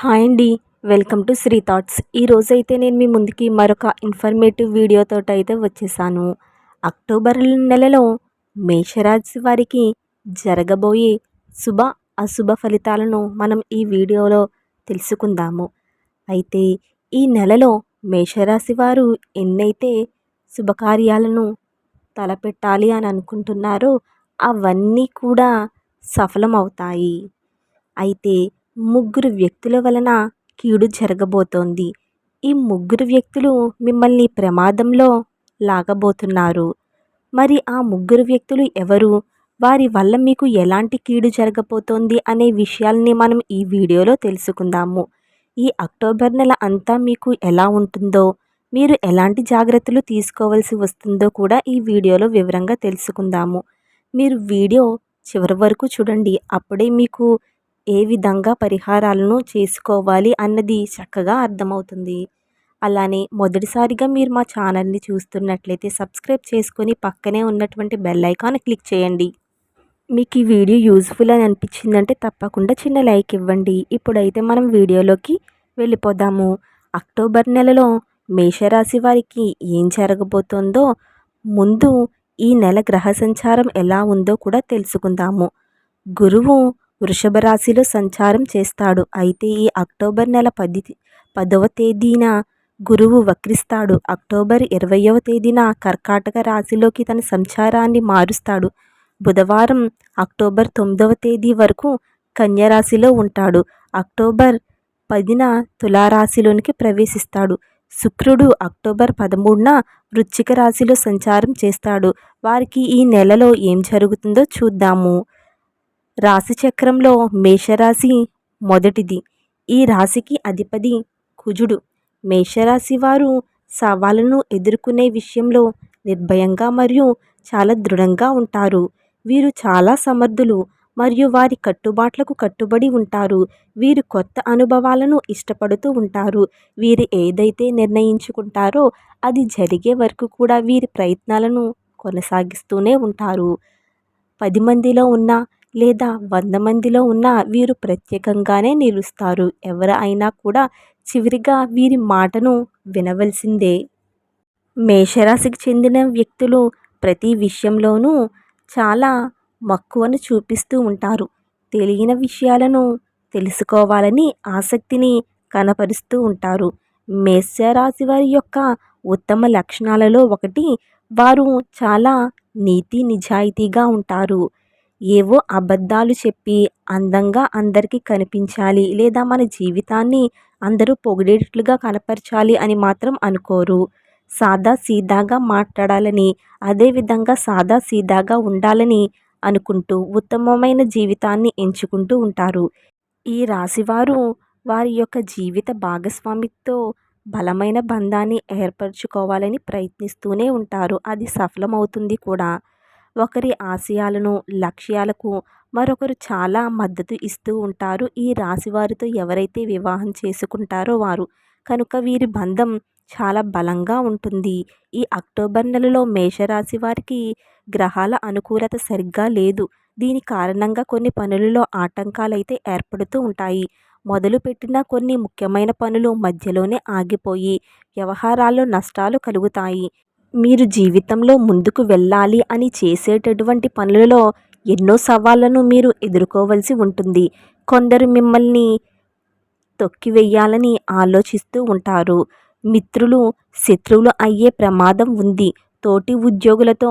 Hi అండి. Welcome to Shri thoughts. ఈరోజు అయితే నేను మీ ముందుకి మరొక ఇన్ఫర్మేటివ్ వీడియోతో అయితే వచ్చేసాను. అక్టోబర్ నెలలో మేషరాశి వారికి జరగబోయే శుభ అశుభ ఫలితాలను మనం ఈ వీడియోలో తెలుసుకుందాము. అయితే ఈ నెలలో మేషరాశి వారు ఎన్నైతే శుభకార్యాలను తలపెట్టాలి అని అనుకుంటున్నారో అవన్నీ కూడా సఫలమవుతాయి. అయితే ముగ్గురు వ్యక్తుల వలన కీడు జరగబోతోంది. ఈ ముగ్గురు వ్యక్తులు మిమ్మల్ని ప్రమాదంలో లాగబోతున్నారు. మరి ఆ ముగ్గురు వ్యక్తులు ఎవరు? వారి వల్ల మీకు ఎలాంటి కీడు జరగబోతోంది అనే విషయాల్ని మనం ఈ వీడియోలో తెలుసుకుందాము. ఈ అక్టోబర్ నెల అంతా మీకు ఎలా ఉంటుందో మీరు ఎలాంటి జాగ్రత్తలు తీసుకోవాల్సి వస్తుందో కూడా ఈ వీడియోలో వివరంగా తెలుసుకుందాము. మీరు వీడియో చివరి వరకు చూడండి. అప్పుడే మీకు ఏ విధంగా పరిహారాలను చేసుకోవాలి అన్నది చక్కగా అర్థమవుతుంది. అలానే మొదటిసారిగా మీరు మా ఛానల్ని చూస్తున్నట్లయితే సబ్స్క్రైబ్ చేసుకొని పక్కనే ఉన్నటువంటి బెల్ ఐకాన్ క్లిక్ చేయండి. మీకు ఈ వీడియో యూజ్ఫుల్ అని అనిపించిందంటే తప్పకుండా చిన్న లైక్ ఇవ్వండి. ఇప్పుడైతే మనం వీడియోలోకి వెళ్ళిపోదాము. అక్టోబర్ నెలలో మేషరాశి వారికి ఏం జరగబోతోందో ముందు ఈ నెల గ్రహ సంచారం ఎలా ఉందో కూడా తెలుసుకుందాము. గురువు వృషభ రాశిలో సంచారం చేస్తాడు. అయితే ఈ అక్టోబర్ నెల పది పదవ తేదీన గురువు వక్రిస్తాడు. అక్టోబర్ ఇరవయవ తేదీన కర్కాటక రాశిలోకి తన సంచారాన్ని మారుస్తాడు. బుధవారం అక్టోబర్ తొమ్మిదవ తేదీ వరకు కన్యరాశిలో ఉంటాడు. అక్టోబర్ పదిన తులారాశిలోనికి ప్రవేశిస్తాడు. శుక్రుడు అక్టోబర్ పదమూడున వృశ్చిక రాశిలో సంచారం చేస్తాడు. వారికి ఈ నెలలో ఏం జరుగుతుందో చూద్దాము. రాశి చక్రంలో మేషరాశి మొదటిది. ఈ రాశికి అధిపతి కుజుడు. మేషరాశి వారు సవాళ్ళను ఎదుర్కొనే విషయంలో నిర్భయంగా మరియు చాలా దృఢంగా ఉంటారు. వీరు చాలా సమర్థులు మరియు వారి కట్టుబాట్లకు కట్టుబడి ఉంటారు. వీరు కొత్త అనుభవాలను ఇష్టపడుతూ ఉంటారు. వీరు ఏదైతే నిర్ణయించుకుంటారో అది జరిగే వరకు కూడా వీరి ప్రయత్నాలను కొనసాగిస్తూనే ఉంటారు. పది మందిలో ఉన్న లేదా వంద మందిలో ఉన్న వీరు ప్రత్యేకంగానే నిలుస్తారు. ఎవరు అయినా కూడా చివరిగా వీరి మాటను వినవలసిందే. మేషరాశికి చెందిన వ్యక్తులు ప్రతి విషయంలోనూ చాలా మక్కువను చూపిస్తూ ఉంటారు. తెలియని విషయాలను తెలుసుకోవాలని ఆసక్తిని కనపరుస్తూ ఉంటారు. మేషరాశి వారి యొక్క ఉత్తమ లక్షణాలలో ఒకటి వారు చాలా నీతి నిజాయితీగా ఉంటారు. ఏవో అబద్ధాలు చెప్పి అందంగా అందరికీ కనిపించాలి లేదా మన జీవితాన్ని అందరూ పొగిడేటట్లుగా కనపరచాలి అని మాత్రం అనుకోరు. సాదా సీదాగా మాట్లాడాలని అదేవిధంగా సాదా సీదాగా ఉండాలని అనుకుంటూ ఉత్తమమైన జీవితాన్ని ఎంచుకుంటూ ఉంటారు. ఈ రాశివారు వారి యొక్క జీవిత భాగస్వామితో బలమైన బంధాన్ని ఏర్పరచుకోవాలని ప్రయత్నిస్తూనే ఉంటారు. అది సఫలమవుతుంది కూడా. ఒకరి ఆశయాలను లక్ష్యాలకు మరొకరు చాలా మద్దతు ఇస్తూ ఉంటారు. ఈ రాశి వారితో ఎవరైతే వివాహం చేసుకుంటారో వారు కనుక వీరి బంధం చాలా బలంగా ఉంటుంది. ఈ అక్టోబర్ నెలలో మేషరాశి వారికి గ్రహాల అనుకూలత సరిగ్గా లేదు. దీని కారణంగా కొన్ని పనులలో ఆటంకాలు అయితే ఏర్పడుతూ ఉంటాయి. మొదలుపెట్టిన కొన్ని ముఖ్యమైన పనులు మధ్యలోనే ఆగిపోయి వ్యవహారాల్లో నష్టాలు కలుగుతాయి. మీరు జీవితంలో ముందుకు వెళ్ళాలి అని చేసేటటువంటి పనులలో ఎన్నో సవాళ్ళను మీరు ఎదుర్కోవలసి ఉంటుంది. కొందరు మిమ్మల్ని తొక్కివేయాలని ఆలోచిస్తూ ఉంటారు. మిత్రులు శత్రువులు అయ్యే ప్రమాదం ఉంది. తోటి ఉద్యోగులతో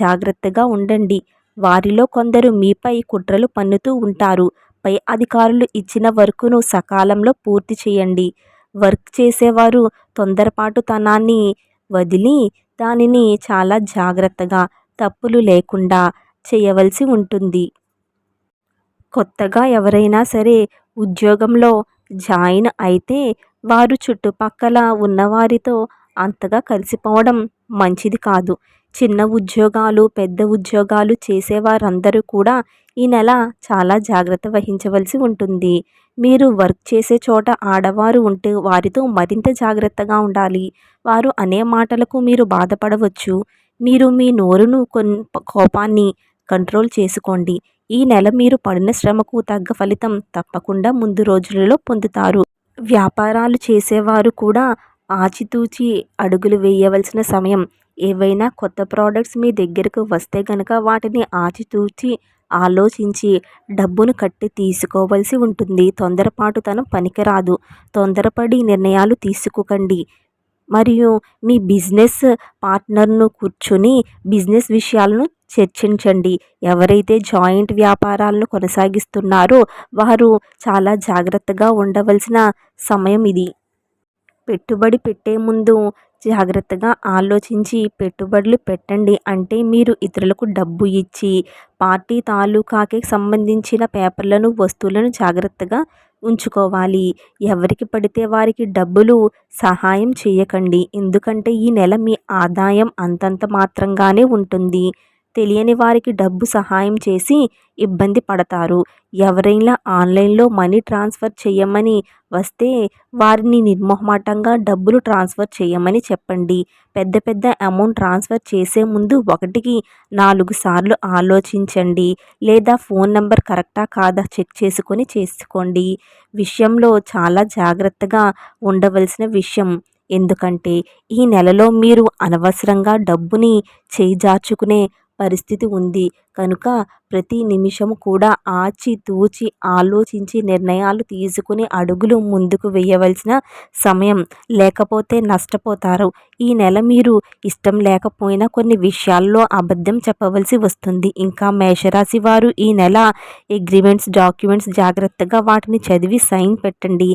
జాగ్రత్తగా ఉండండి. వారిలో కొందరు మీపై కుట్రలు పన్నుతూ ఉంటారు. పై అధికారులు ఇచ్చిన వర్కును సకాలంలో పూర్తి చేయండి. వర్క్ చేసేవారు తొందరపాటుతనాన్ని వదిలి దానిని చాలా జాగ్రత్తగా తప్పులు లేకుండా చేయవలసి ఉంటుంది. కొత్తగా ఎవరైనా సరే ఉద్యోగంలో జాయిన్ అయితే వారు చుట్టుపక్కల ఉన్నవారితో అంతగా కలిసిపోవడం మంచిది కాదు. చిన్న ఉద్యోగాలు పెద్ద ఉద్యోగాలు చేసేవారందరూ కూడా ఈ నెల చాలా జాగ్రత్త వహించవలసి ఉంటుంది. మీరు వర్క్ చేసే చోట ఆడవారు ఉంటే వారితో మరింత జాగ్రత్తగా ఉండాలి. వారు అనే మాటలకు మీరు బాధపడవచ్చు. మీరు మీ నోరును కొన్ కోపాన్ని కంట్రోల్ చేసుకోండి. ఈ నెల మీరు పడిన శ్రమకు తగ్గ ఫలితం తప్పకుండా ముందు రోజులలో పొందుతారు. వ్యాపారాలు చేసేవారు కూడా ఆచితూచి అడుగులు వేయవలసిన సమయం ఏవైనా కొత్త ప్రోడక్ట్స్ మీ దగ్గరకు వస్తే కనుక వాటిని ఆచితూచి ఆలోచించి డబ్బును కట్టి తీసుకోవలసి ఉంటుంది. తొందరపాటుతనం పనికిరాదు. తొందరపడి నిర్ణయాలు తీసుకోకండి. మరియు మీ బిజినెస్ పార్ట్నర్ను కూర్చొని బిజినెస్ విషయాలను చర్చించండి. ఎవరైతే జాయింట్ వ్యాపారాలను కొనసాగిస్తున్నారో వారు చాలా జాగ్రత్తగా ఉండవలసిన సమయం ఇది. పెట్టుబడి పెట్టే ముందు జాగ్రత్తగా ఆలోచించి పెట్టుబడులు పెట్టండి. అంటే మీరు ఇతరులకు డబ్బు ఇచ్చి పార్టీ తాలూకాకి సంబంధించిన పేపర్లను వస్తువులను జాగ్రత్తగా ఉంచుకోవాలి. ఎవరికి పడితే వారికి డబ్బులు సహాయం చేయకండి. ఎందుకంటే ఈ నెల మీ ఆదాయం అంతంత మాత్రంగానే ఉంటుంది. తెలియని వారికి డబ్బు సహాయం చేసి ఇబ్బంది పడతారు. ఎవరైనా ఆన్లైన్లో మనీ ట్రాన్స్ఫర్ చేయమని వస్తే వారిని నిర్మోహమాటంగా డబ్బులు ట్రాన్స్ఫర్ చేయమని చెప్పండి. పెద్ద పెద్ద అమౌంట్ ట్రాన్స్ఫర్ చేసే ముందు ఒకటికి నాలుగు సార్లు ఆలోచించండి లేదా ఫోన్ నెంబర్ కరెక్టా కాదా చెక్ చేసుకొని చేసుకోండి. విషయంలో చాలా జాగ్రత్తగా ఉండవలసిన విషయం ఎందుకంటే ఈ నెలలో మీరు అనవసరంగా డబ్బుని చేజార్చుకునే పరిస్థితి ఉంది. కనుక ప్రతి నిమిషం కూడా ఆచితూచి ఆలోచించి నిర్ణయాలు తీసుకుని అడుగులు ముందుకు వేయవలసిన సమయం లేకపోతే నష్టపోతారు. ఈ నెల మీరు ఇష్టం లేకపోయినా కొన్ని విషయాల్లో అబద్ధం చెప్పవలసి వస్తుంది. ఇంకా మేషరాశి వారు ఈ నెల అగ్రిమెంట్స్ డాక్యుమెంట్స్ జాగ్రత్తగా వాటిని చదివి సైన్ పెట్టండి.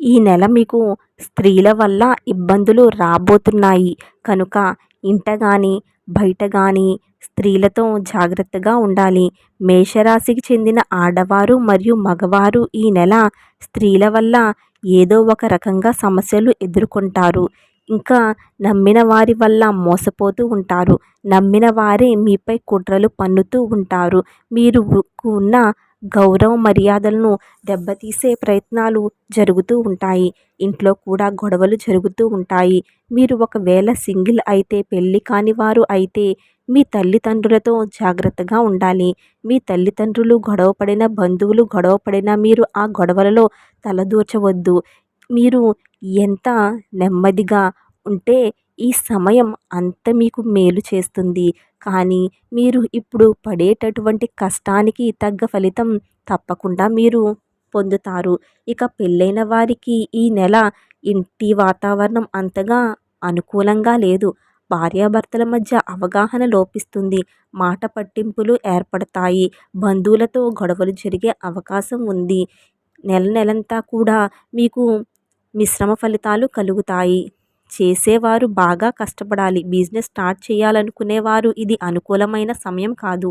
ఈ నెల మీకు స్త్రీల వల్ల ఇబ్బందులు రాబోతున్నాయి. కనుక ఇంట కానీ బయట కానీ స్త్రీలతో జాగ్రత్తగా ఉండాలి. మేషరాశికి చెందిన ఆడవారు మరియు మగవారు ఈ నెల స్త్రీల వల్ల ఏదో ఒక రకంగా సమస్యలు ఎదుర్కొంటారు. ఇంకా నమ్మిన వారి వల్ల మోసపోతూ ఉంటారు. నమ్మిన వారే మీపై కుట్రలు పన్నుతూ ఉంటారు. మీరు ఉన్న గౌరవ మర్యాదలను దెబ్బతీసే ప్రయత్నాలు జరుగుతూ ఉంటాయి. ఇంట్లో కూడా గొడవలు జరుగుతూ ఉంటాయి. మీరు ఒకవేళ సింగిల్ అయితే పెళ్ళి కాని వారు అయితే మీ తల్లిదండ్రులతో జాగ్రత్తగా ఉండాలి. మీ తల్లిదండ్రులు గొడవపడిన బంధువులు గొడవపడిన మీరు ఆ గొడవలలో తలదూర్చవద్దు. మీరు ఎంత నెమ్మదిగా ఉంటే ఈ సమయం అంత మీకు మేలు చేస్తుంది. కానీ మీరు ఇప్పుడు పడేటటువంటి కష్టానికి తగ్గ ఫలితం తప్పకుండా మీరు పొందుతారు. ఇక పెళ్ళైన వారికి ఈ నెల ఇంటి వాతావరణం అంతగా అనుకూలంగా లేదు. భార్యాభర్తల మధ్య అవగాహన లోపిస్తుంది. మాట పట్టింపులు ఏర్పడతాయి. బంధువులతో గొడవలు జరిగే అవకాశం ఉంది. నెల నెలంతా కూడా మీకు మిశ్రమ ఫలితాలు కలుగుతాయి. చేసేవారు బాగా కష్టపడాలి. బిజినెస్ స్టార్ట్ చేయాలనుకునేవారు ఇది అనుకూలమైన సమయం కాదు.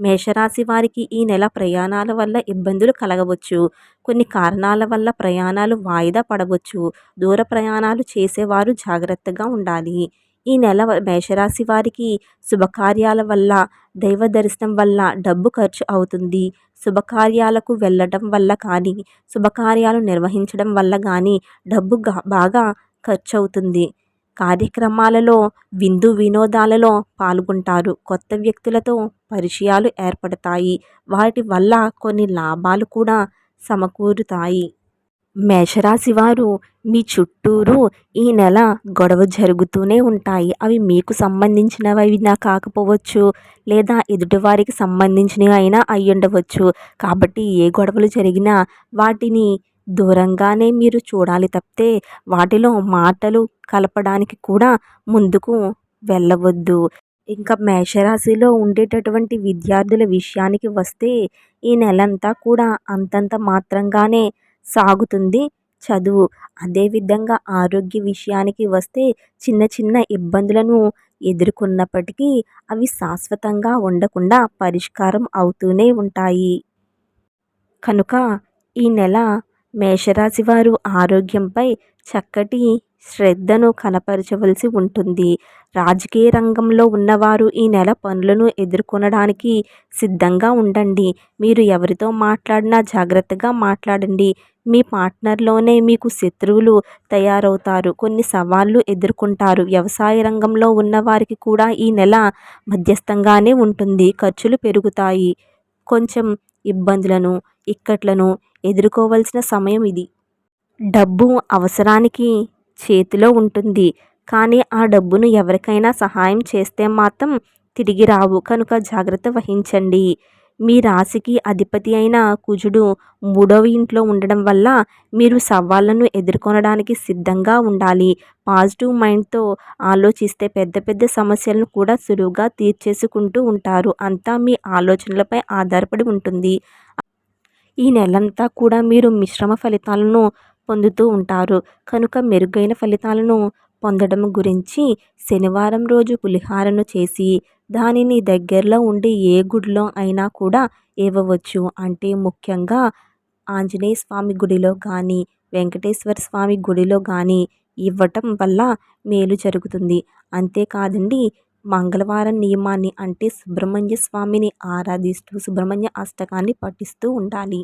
మేషరాశి వారికి ఈ నెల ప్రయాణాల వల్ల ఇబ్బందులు కలగవచ్చు. కొన్ని కారణాల వల్ల ప్రయాణాలు వాయిదా పడవచ్చు. దూర ప్రయాణాలు చేసేవారు జాగ్రత్తగా ఉండాలి. ఈ నెల మేషరాశి వారికి శుభకార్యాల వల్ల దైవ దర్శనం వల్ల డబ్బు ఖర్చు అవుతుంది. శుభకార్యాలకు వెళ్ళడం వల్ల కానీ శుభకార్యాలు నిర్వహించడం వల్ల కానీ డబ్బు బాగా ఖర్చు అవుతుంది కార్యక్రమాలలో విందు వినోదాలలో పాల్గొంటారు. కొత్త వ్యక్తులతో పరిచయాలు ఏర్పడతాయి. వాటి వల్ల కొన్ని లాభాలు కూడా సమకూరుతాయి. మేషరాశి వారు మీ చుట్టూరు ఈ నెల గొడవ జరుగుతూనే ఉంటాయి. అవి మీకు సంబంధించినవి కాకపోవచ్చు లేదా ఎదుటివారికి సంబంధించినవి అయినా అయి ఉండవచ్చు. కాబట్టి ఏ గొడవలు జరిగినా వాటిని దూరంగానే మీరు చూడాలి తప్పితే వాటిలో మాటలు కలపడానికి కూడా ముందుకు వెళ్ళవద్దు. ఇంకా మేషరాశిలో ఉండేటటువంటి విద్యార్థుల విషయానికి వస్తే ఈ నెలంతా కూడా అంతంత మాత్రంగానే సాగుతుంది. చదువు అదేవిధంగా ఆరోగ్య విషయానికి వస్తే చిన్న చిన్న ఇబ్బందులను ఎదుర్కొన్నప్పటికీ అవి శాశ్వతంగా ఉండకుండా పరిష్కారం అవుతూనే ఉంటాయి. కనుక ఈ నెల మేషరాశి వారు ఆరోగ్యంపై చక్కటి శ్రద్ధను కనపరచవలసి ఉంటుంది. రాజకీయ రంగంలో ఉన్నవారు ఈ నెల పనులను ఎదుర్కొనడానికి సిద్ధంగా ఉండండి. మీరు ఎవరితో మాట్లాడినా జాగ్రత్తగా మాట్లాడండి. మీ పార్ట్నర్లోనే మీకు శత్రువులు తయారవుతారు. కొన్ని సవాళ్ళు ఎదుర్కొంటారు. వ్యవసాయ రంగంలో ఉన్నవారికి కూడా ఈ నెల మధ్యస్థంగానే ఉంటుంది. ఖర్చులు పెరుగుతాయి. కొంచెం ఇబ్బందులను ఇక్కట్లను ఎదుర్కోవాల్సిన సమయం ఇది. డబ్బు అవసరానికి చేతిలో ఉంటుంది. కానీ ఆ డబ్బును ఎవరికైనా సహాయం చేస్తే మాత్రం తిరిగి రావు. కనుక జాగ్రత్త వహించండి. మీ రాశికి అధిపతి అయిన కుజుడు మూడవ ఇంట్లో ఉండడం వల్ల మీరు సవాళ్ళను ఎదుర్కొనడానికి సిద్ధంగా ఉండాలి. పాజిటివ్ మైండ్తో ఆలోచిస్తే పెద్ద పెద్ద సమస్యలను కూడా సులువుగా తీర్చేసుకుంటూ ఉంటారు. అంతా మీ ఆలోచనలపై ఆధారపడి ఉంటుంది. ఈ నెలంతా కూడా మీరు మిశ్రమ ఫలితాలను పొందుతూ ఉంటారు. కనుక మెరుగైన ఫలితాలను పొందడం గురించి శనివారం రోజు పులిహారను చేసి దానిని దగ్గరలో ఉండే ఏ గుడిలో అయినా కూడా ఇవ్వవచ్చు అంటే ముఖ్యంగా ఆంజనేయ స్వామి గుడిలో కానీ వెంకటేశ్వర స్వామి గుడిలో కానీ ఇవ్వటం వల్ల మేలు జరుగుతుంది. అంతేకాదండి మంగళవారం నియమాన్ని అంటే సుబ్రహ్మణ్య స్వామిని ఆరాధిస్తూ సుబ్రహ్మణ్య అష్టకాన్ని పఠిస్తూ ఉండాలి.